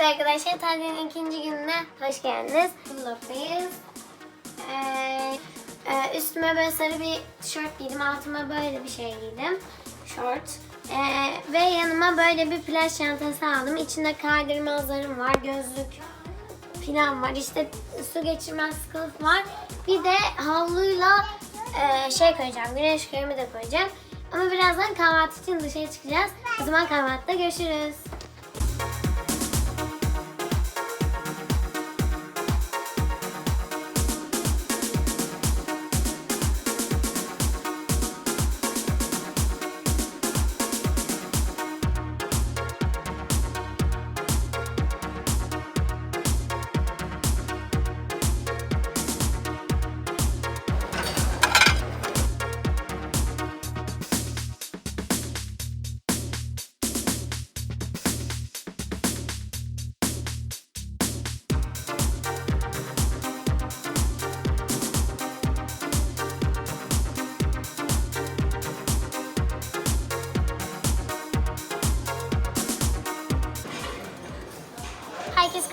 Evet arkadaşlar tatilin ikinci gününe hoş geldiniz. Vlog'dayız. Ee, e, üstüme böyle sarı bir tişört giydim. Altıma böyle bir şey giydim. Short. Ee, ve yanıma böyle bir plaj çantası aldım. İçinde kaydırmazlarım var. Gözlük falan var. İşte su geçirmez kılıf var. Bir de havluyla e, şey koyacağım. Güneş kremi de koyacağım. Ama birazdan kahvaltı için dışarı çıkacağız. O zaman kahvaltıda görüşürüz.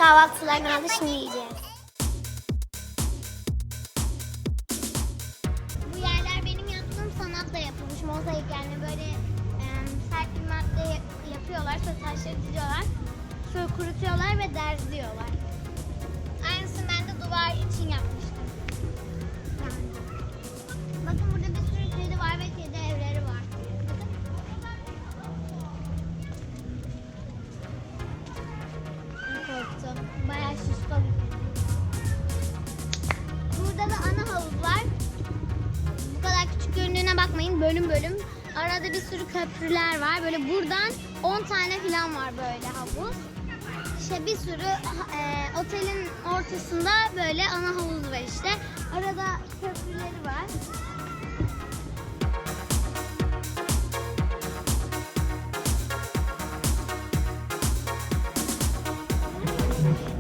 Herkes kahvaltılarını aldı. Şimdi yiyeceğiz. Bu yerler benim yaptığım sanatla yapılmış. Mozaik yani böyle e, sert bir madde yap- yapıyorlar. Sonra taşları diziyorlar. Sonra kurutuyorlar ve derzliyorlar. Aynısını ben de duvar için yapmıştım. Yani. Bakın burada bir sürü kedi var ve kedi Bölüm bölüm. Arada bir sürü köprüler var. Böyle buradan 10 tane falan var böyle havuz. İşte bir sürü e, otelin ortasında böyle ana havuz var işte. Arada köprüleri var.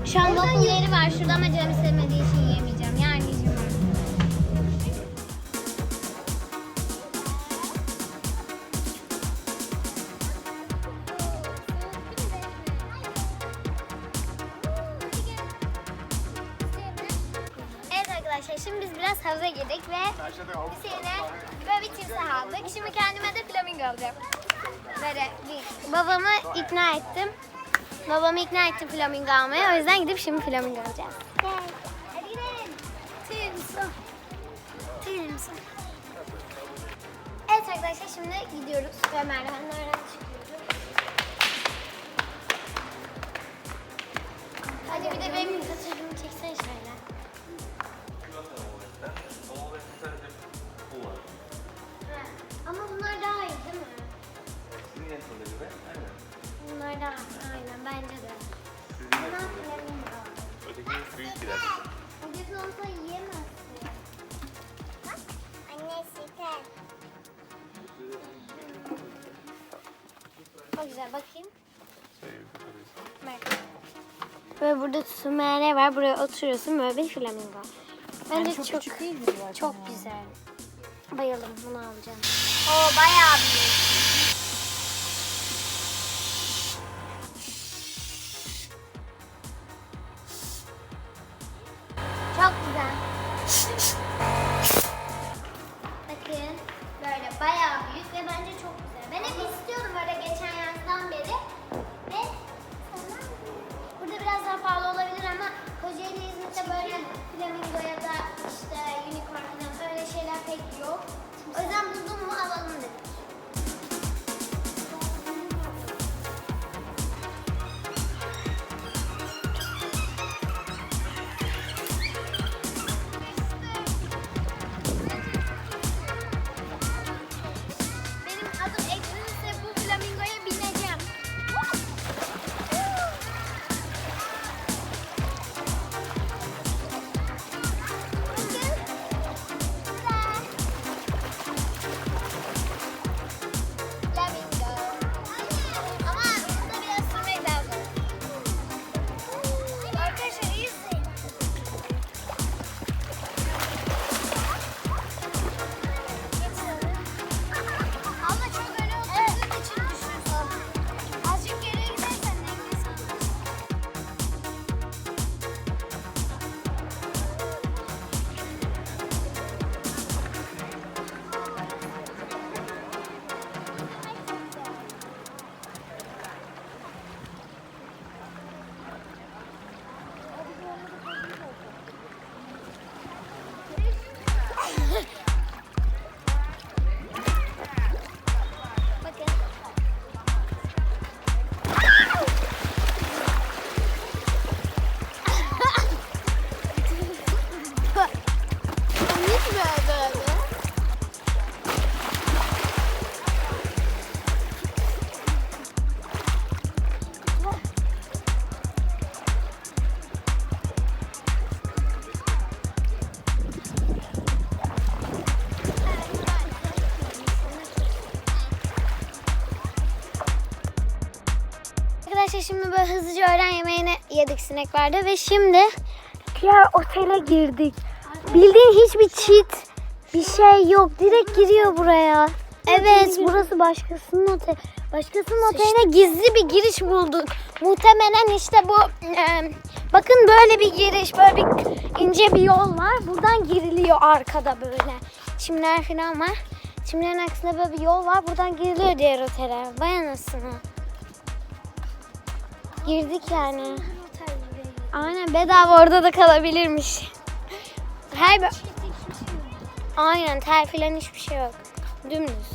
Şu an yeri var şurada ama canım şimdi biz biraz havuza girdik ve Hüseyin'e böyle bir timsah aldık. Şimdi kendime de flamingo alacağım. Böyle bir babamı ikna ettim. Babamı ikna ettim flamingo almaya. O yüzden gidip şimdi flamingo alacağız. Hadi gidelim. Timsah. Timsah. Evet arkadaşlar şimdi gidiyoruz ve merdivenlerden çıkıyoruz. Hadi bir de benim fotoğrafımı Çok güzel bakayım. Bak. Böyle burada tütünmeler var. Buraya oturuyorsun böyle bir flamingo. Bence çok çok, çok güzel. Bayıldım bunu alacağım. Oo bayağı büyük. Çok güzel. Pahalı olabilir ama Kocaeli İzmit'te böyle flamingo ya da işte unicorn şimdi böyle hızlıca öğlen yemeğini yedik sinek vardı ve şimdi diğer otele girdik. Bildiğin hiçbir cheat bir şey yok. Direkt giriyor buraya. Evet burası başkasının otel. Başkasının oteline gizli bir giriş bulduk. Muhtemelen işte bu e, bakın böyle bir giriş böyle bir ince bir yol var. Buradan giriliyor arkada böyle. Çimler falan var. Çimlerin aksine böyle bir yol var. Buradan giriliyor diğer otele. Vay anasını. Girdik yani. Aynen bedava orada da kalabilirmiş. Her. Aynen tel filan hiçbir şey yok. Dümdüz.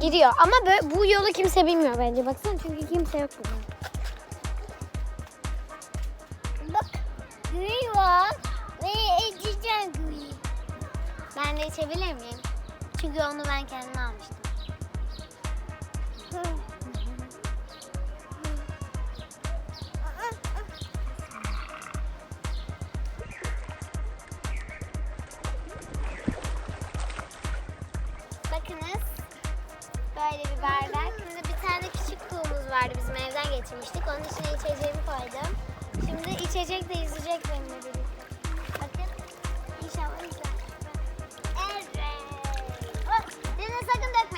Gidiyor ama böyle, bu yolu kimse bilmiyor bence. Baksana çünkü kimse yok burada. Bak gri var ve içeceğim gri. Ben de içebilir miyim? Çünkü onu ben kendime almıştım. Bakınız. Vardı bizim evden getirmiştik. Onun içine içeceğimi koydum. Şimdi içecek de yüzecek benimle birlikte. Bakın. İnşallah yüzer. Evet. Oh, sakın dökme.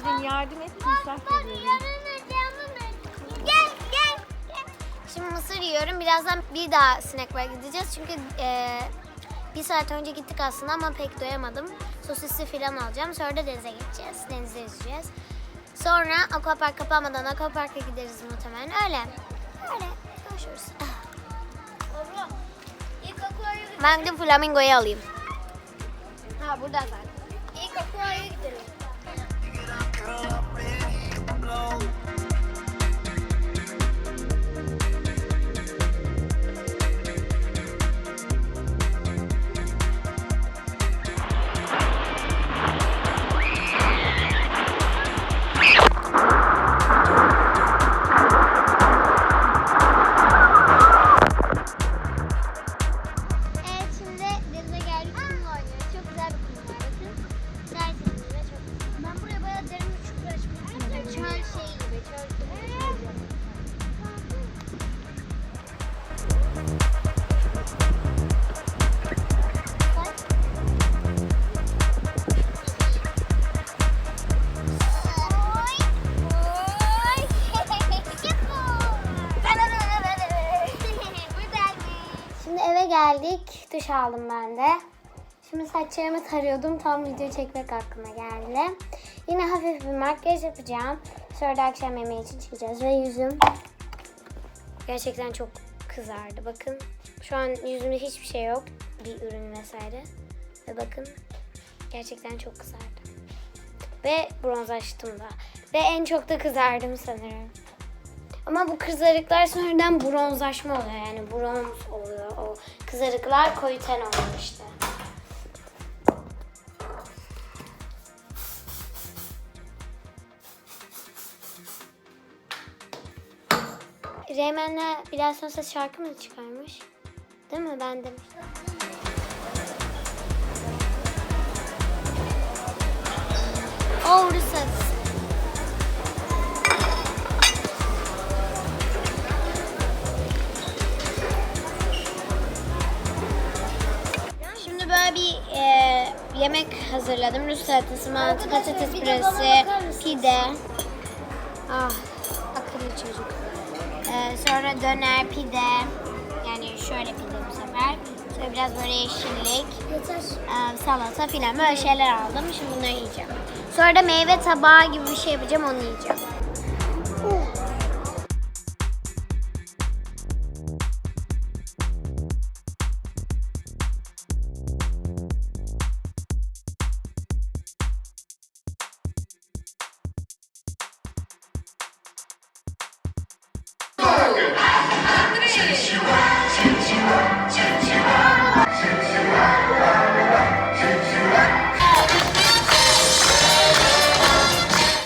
Ecrin yardım et timsah geliyor. Gel gel gel. Şimdi mısır yiyorum. Birazdan bir daha snack bar gideceğiz. Çünkü e, bir saat önce gittik aslında ama pek doyamadım. Sosisli falan alacağım. Sonra da denize gideceğiz. Denizde yüzeceğiz. Sonra aquapark kapanmadan aquapark'a gideriz muhtemelen. Öyle. Öyle. Görüşürüz. Ben gidip flamingoyu alayım. Ha burada zaten. İlk aquarya gidelim. Evet Duş aldım ben de. Şimdi saçlarımı tarıyordum. Tam video çekmek aklıma geldi. Yine hafif bir makyaj yapacağım. Sonra da akşam yemeği için çıkacağız. Ve yüzüm gerçekten çok kızardı. Bakın şu an yüzümde hiçbir şey yok. Bir ürün vesaire. Ve bakın gerçekten çok kızardı. Ve bronzlaştım da. Ve en çok da kızardım sanırım. Ama bu kızarıklar sonradan bronzlaşma oluyor. Yani bronz oluyor. O kızarıklar koyu ten oluyor işte. Reymen'le biraz sonra şarkı mı çıkarmış? Değil mi? Ben de. Hazırladım. Rus salatası, mantı, patates püresi, pide. Ah, akıllı çocuk. E, sonra döner, pide. Yani şöyle pide bu sefer. Sonra biraz böyle yeşillik, e, salata filan böyle şeyler aldım. Şimdi bunları yiyeceğim. Sonra da meyve tabağı gibi bir şey yapacağım, onu yiyeceğim.